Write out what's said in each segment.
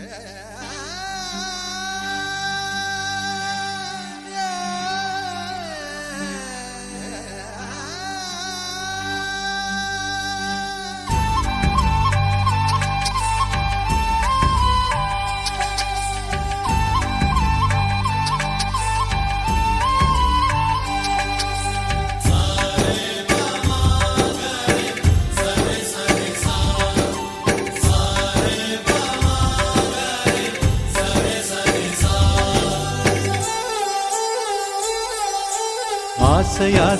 ஆசை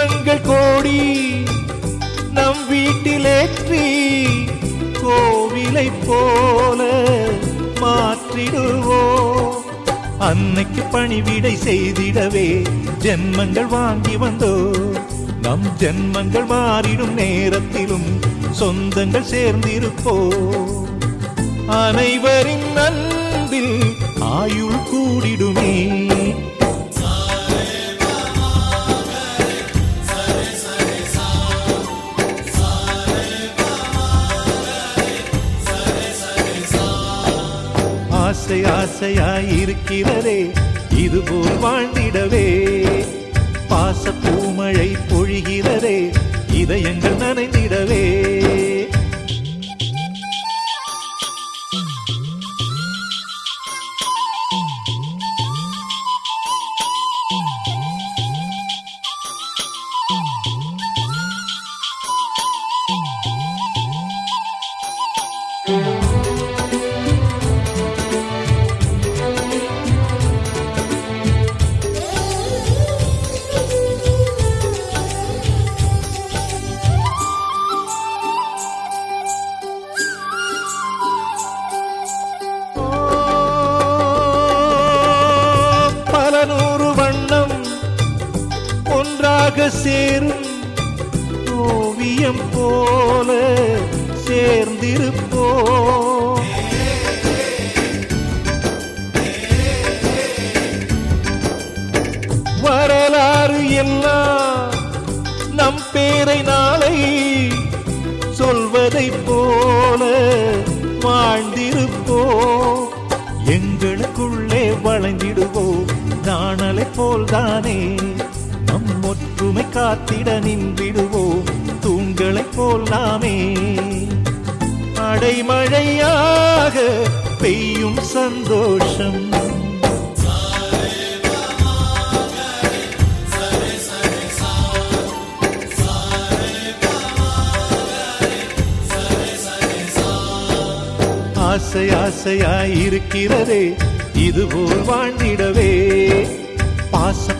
தீபங்கள் கோடி நம் வீட்டிலேற்றி கோவிலை போல மாற்றிடுவோம். அன்னைக்கு பணிவிடை செய்திடவே ஜென்மங்கள் வாங்கி வந்தோ. நம் ஜென்மங்கள் மாறிடும் நேரத்திலும் சொந்தங்கள் சேர்ந்திருப்போ. அனைவரின் அன்பில் ஆயுள் கூடிடுமே. ஆசையாயிருக்கிறதே. இதுபோல் வாழ்ந்திடவே ஒன்றாக சேரும் ஓவியம் போல சேர்ந்திருப்போ வரலாறு எல்லாம் நம் பேரை நாளை சொல்வதை போல வாழ்ந்திருப்போ எங்களுக்குள்ளே வளைந்திடுவோம். நாணலை போல்தானே. நம் காத்திட நின்றிடுவோம் தூண்களைப் போல் நாமே. அடைமழையாக பெய்யும் சந்தோஷம். ஆசை ஆசையாய் இருக்கிறதே இதுபோல் வாழ்ந்திடவே. பாசம்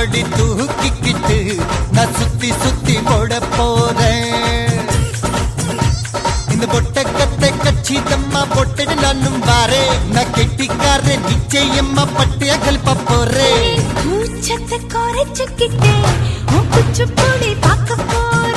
அப்படி தூக்கிக்கிட்டு நான் சுத்தி சுத்தி போட போறேன். இந்த பொட்டக்கத்தை கச்சிதம்மா பொட்டடு நானும் வாரே நான் கெட்டிக்கார நிச்சயம்மா பட்டிய கல்ப போறேன். கூச்சத்தை குறைச்சுக்கிட்டே உன் குச்சிப்புடி பார்க்க போறேன்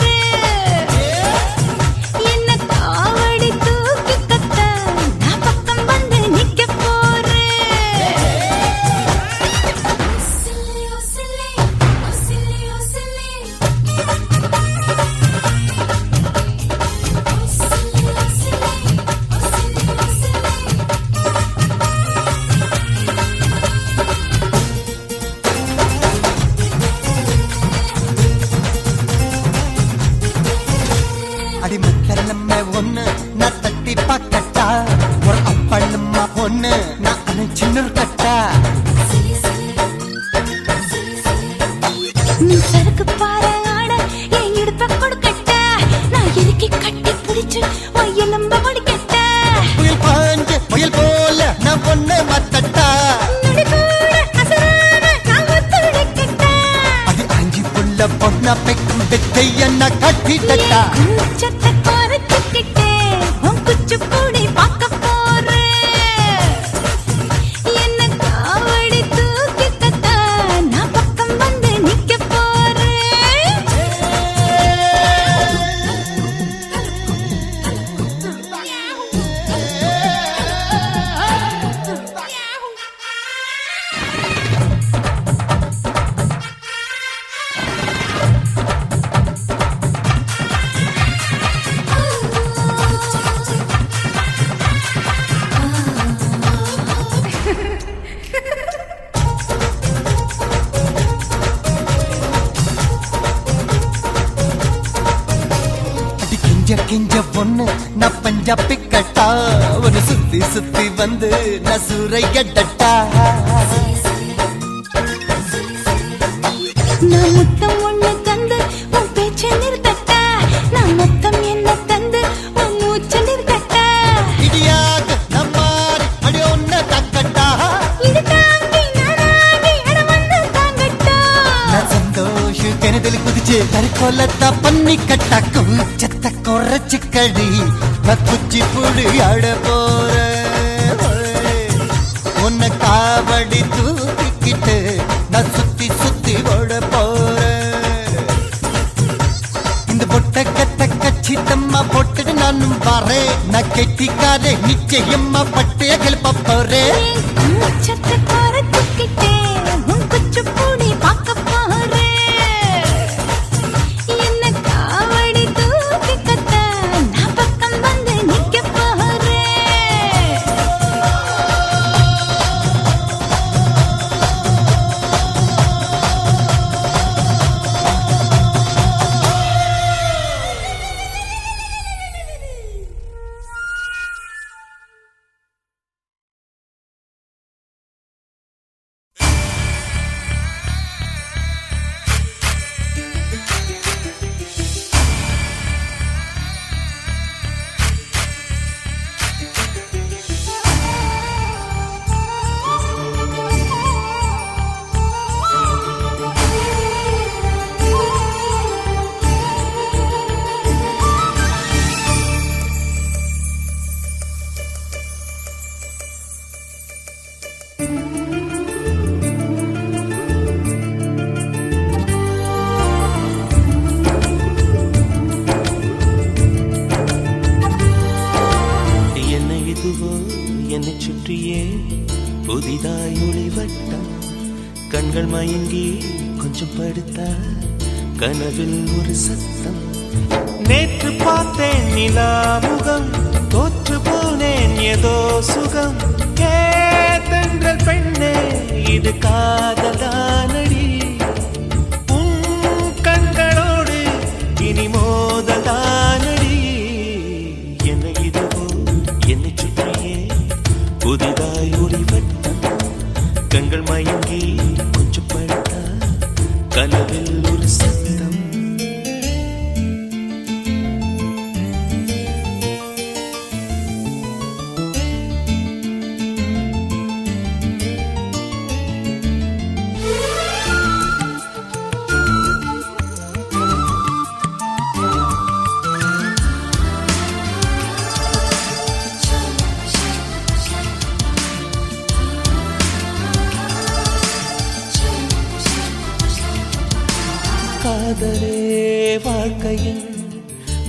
நான் முத்தம் ஒண்ணு தந்து உன் பேச்ச நிறுத்தட்ட? நான் மொத்தம் என்ன தந்து உன் மூச்ச நிறுத்தட்ட? இடியாக நம்மாரி அடி ஒண்ணு தக்கட்டா இது தாங்கி நானாகி அட வந்து தாங்கட்டா? நான் சந்தோஷ கிணதில் குதிச்சு தற்கொலத்தா பண்ணி கட்டா. கூச்சத்தை குறைச்சு கடி நான் குச்சி புடி ஆட கனவில்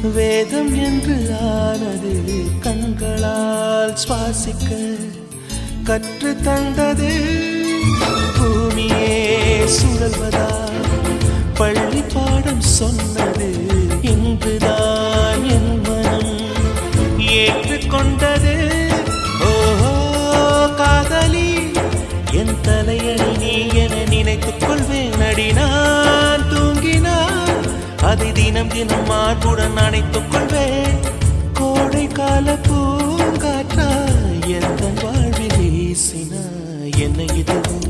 வேதம் என்று ஆனது கண்களால் சுவாசிக்க கற்று தந்தது. பூமியே சுழல்வதா? பள்ளி பாடம் சொன்னது இன்றுதான் என் மனம் ஏற்றுக்கொண்டது. ஓஹோ காதலி என் தலையணி நீ என நினைத்துக் கொள்வேன் அடி அதை தினம் தினம் மாற்றுடன் அணைத்துக் கொள்வேன். கோடை கால பூங்காற்றா எந்த வாழ்வில் வீசினா என்னை இதுவும்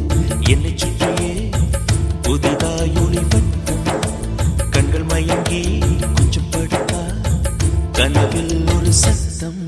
என்னை சுற்றியே புதிதாய் ஒளிவட்டம் கண்கள் மயங்கி கொஞ்சம் படுத்தா கனவில் ஒரு சத்தம்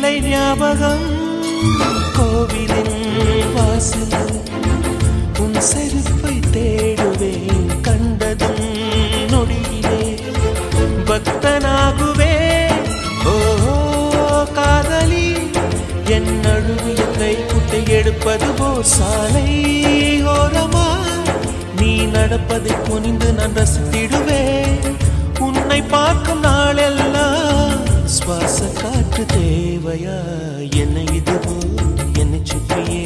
இல்லை ஞாபகம். கோவிலின் வாசலில் உன் செருப்பை தேடுவேன். கண்டதும் நொடியிலே பக்தனாகுவே. ஓ காதலி என் நழுவிய கைக்குட்டை எடுப்பது போ சாலை ஓரமா. நீ நடப்பதை குனிந்து நான் ரசித்திடுவேன். உன்னை பார்க்கும் நாளெல்லாம் சுவாச காற்று தே தேவையா? என்னை இதுவோ என்னை சுற்றியே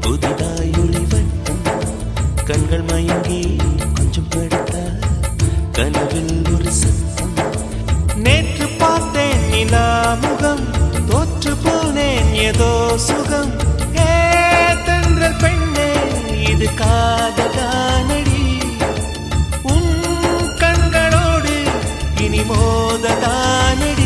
புதிதாய் ஒளிவட்டம். கண்கள் மயங்கி கொஞ்சம் படுத்தா கனவில் ஒரு சத்தம். நேற்று பார்த்தேன் நிலா முகம் தோற்று போனேன் ஏதோ சுகம். ஏ தென்றல் பெண்ணே இது காதலானடி உன் கண்களோடு இனி மோததானடி.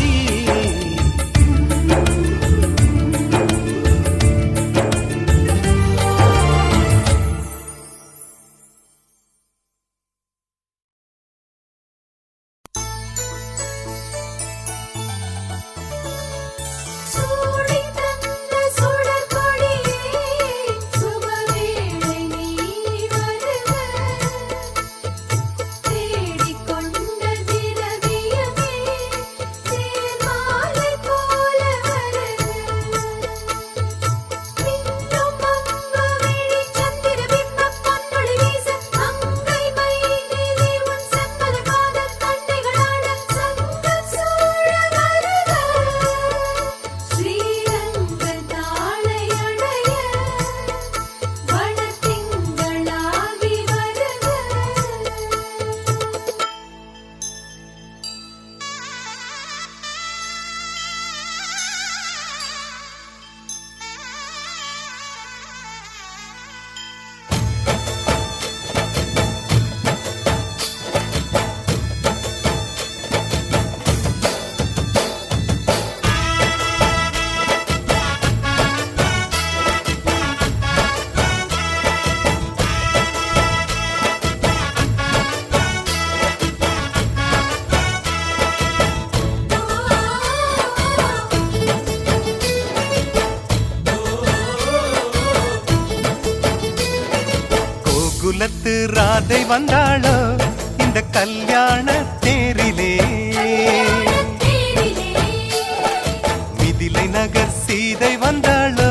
கதை வந்தாளோ? இந்த கல்யாண தேரிலே. மிதிலை நகர் சீதை வந்தாளோ?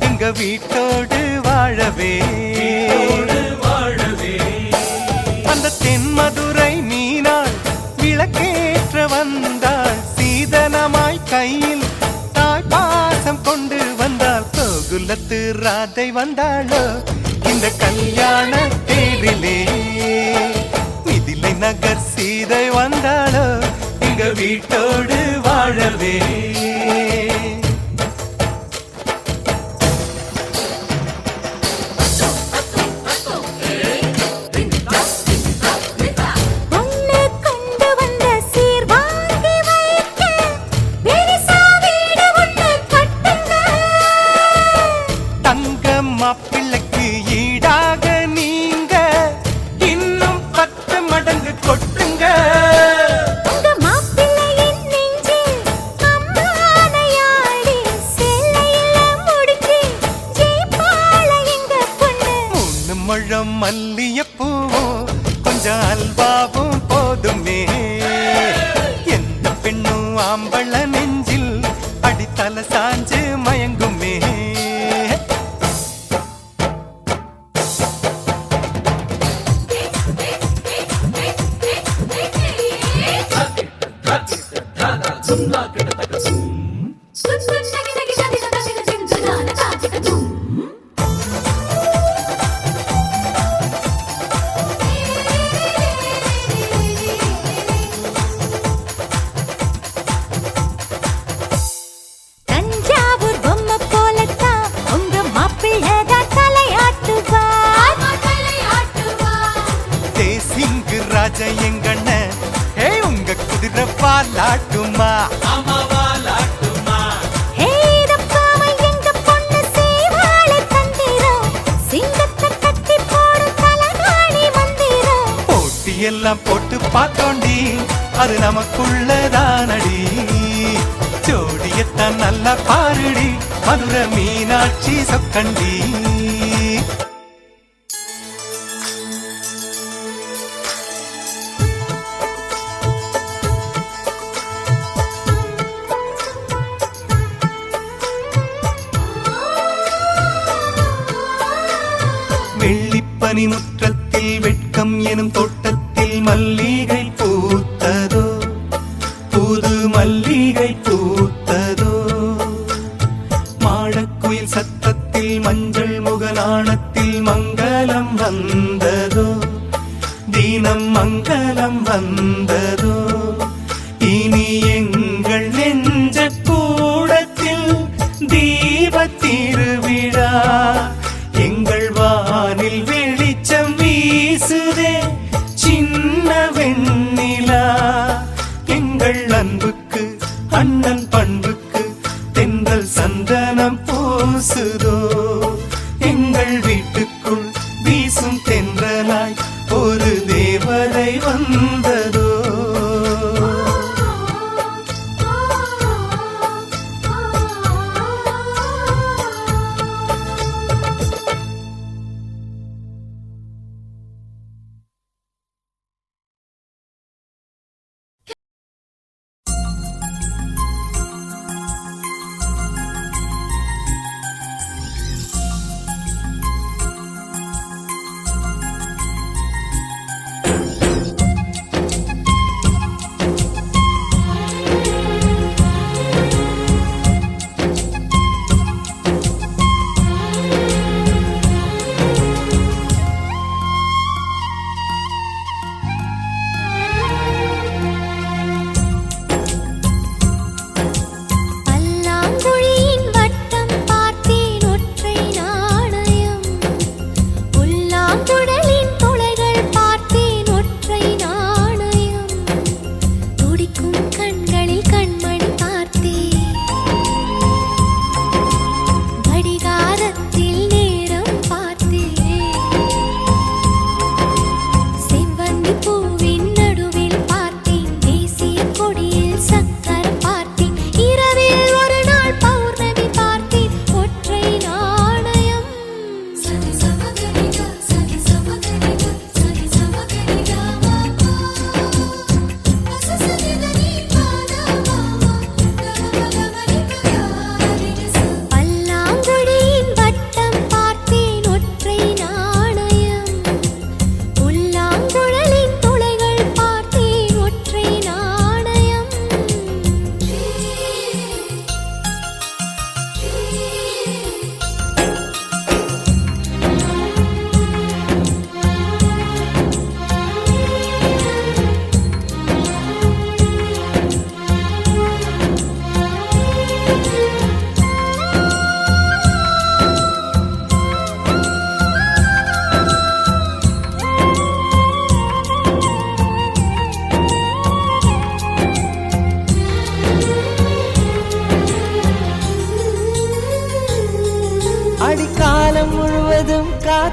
எங்க வீட்டோடு வாழவே. அந்த தென்மதுரை மீனாள் விளக்கேற்ற வந்தாள். சீதனமாய் கையில் தாய் கொண்டு வந்தாள். கோகுலத்து ராதை வந்தாளோ? இந்த கல்யாண தேர் தேரிலே மிதிலை நகர் சீதை வந்தாளோ எங்க வீட்டோடு வாழவே. முழம் மல்லியப்பூவும் கொஞ்சம் அல்வாவும் போதுமே. எந்த பெண்ணும் ஆம்பள நெஞ்சில் ராஜ எங்கண்ண? ஏ உங்க குதிரை பாலாட்டுமா? எல்லாம் போட்டு பார்த்தோண்டி அது நமக்குள்ளதானடி. ஜோடியத்தான் நல்லா பாருடி மதுர மீனாட்சி சொக்கண்டி. முற்றத்தில் எனும் தோட்டத்தில் மல்லி தேவதை வந்ததோ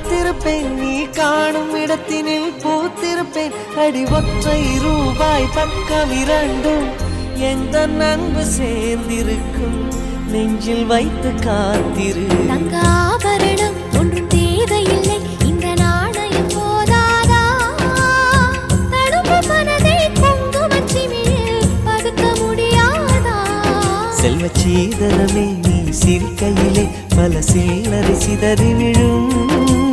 காத்திருப்பேன் நீ காணும் இடத்தினில் பூத்திருப்பேன். அடி ஒற்றை ரூபாய் பக்கம் இரண்டும் எந்த நண்பு சேர்ந்திருக்கும்? நெஞ்சில் வைத்து காத்திரு. ஆபரணம் ஒன்றும் தேவையில்லை. இந்த நாணயம் போதாதா? மனதை பதுக்க முடியாதா? செல்வ சீதனமே நீ சிரிக்கையிலே பல சில்லறை சிதறி விழும்.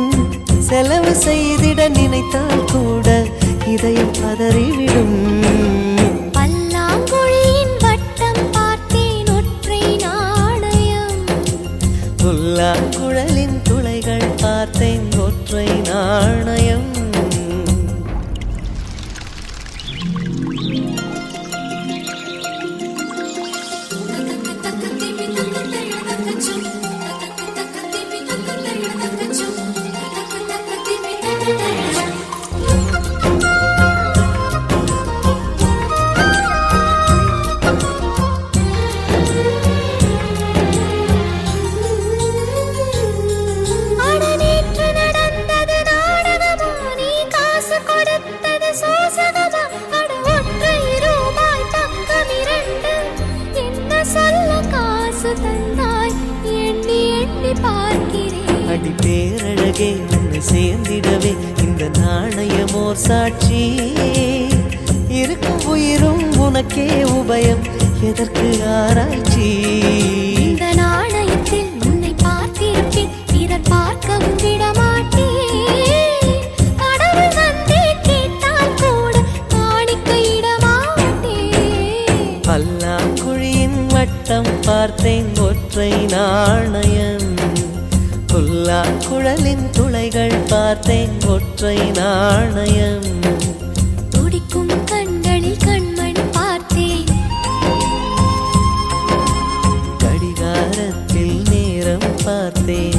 செலவு செய்திட நினைத்தால் கூட இதயம் பதறிவிடும். பல்லாங்குழியின் வட்டம் பார்த்தேன் ஒற்றை நாணயம். புல்லாங்குழலின் துளைகள் பார்த்தேன் ஒற்றை நாணயம். அடி பேரழகே உன்னை சேர்ந்திடவே இந்த நாணயமோர் சாட்சி. இருக்கும் உயிரும் உனக்கே உபயம் எதற்கு ஆராய்ச்சி? இந்த நாணயத்தில் உன்னை பார்த்திருப்பேன் பிறர் பார்க்கவும் பல்லாங்குழியின் வட்டம் பார்த்தேன் ஒற்றை நாணயம். புல்லாங்குழலின் துளைகள் பார்த்தேன் ஒற்றை நாணயம். துடிக்கும் கண்களில் கண்மணி பார்த்தேன். கடிகாரத்தில் நேரம் பார்த்தேன்.